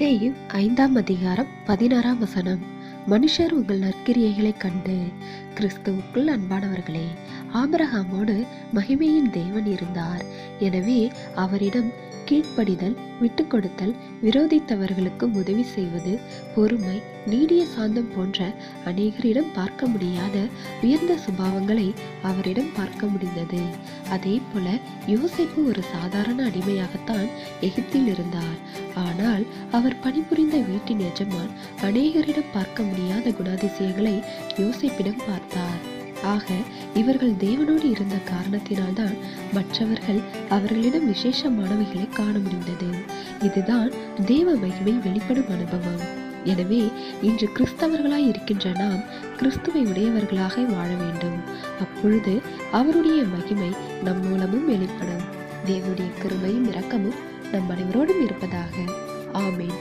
மத்தேயு ஐந்தாம் அதிகாரம் பதினாறாம் வசனம். மனுஷர் உங்கள் நற்கிரியைகளைக் கண்டு கிறிஸ்துவுக்குள் அன்பானவர்களே ஆபரகாமோடு மகிமையின் தேவன் இருந்தார். எனவே அவரிடம் கீழ்ப்படிதல் விட்டு கொடுத்தல் விரோதித்தவர்களுக்கு உதவி செய்வது பொறுமை நீடிய சாந்தம் போன்ற அநேகரிடம் பார்க்க முடியாத உயர்ந்த சுபாவங்களை அவரிடம் பார்க்க முடிந்தது. அதே போல யோசேப்பு ஒரு சாதாரண அடிமையாகத்தான் எகிப்தில் இருந்தார். ஆனால் அவர் பணிபுரிந்த வீட்டின் எஜமான் அநேகரிடம் பார்க்க முடியாத குணாதிசயங்களை யோசிப்பிடம் பார்த்தார். ஆக இவர்கள் தேவனோடு இருந்த காரணத்தினால்தான் மற்றவர்கள் அவர்களிடம் விசேஷமானவைகளை காண முடிந்தது. இதுதான் தேவ மகிமை வெளிப்படும் அனுபவம். எனவே இன்று கிறிஸ்தவர்களாய் இருக்கின்ற நாம் கிறிஸ்துவை உடையவர்களாக வாழ வேண்டும். அப்பொழுது அவருடைய மகிமை நம் மூலமும் வெளிப்படும். தேவனுடைய கிருமையும் இரக்கமும் நம் அனைவரோடும் இருப்பதாக. ஆமேன்.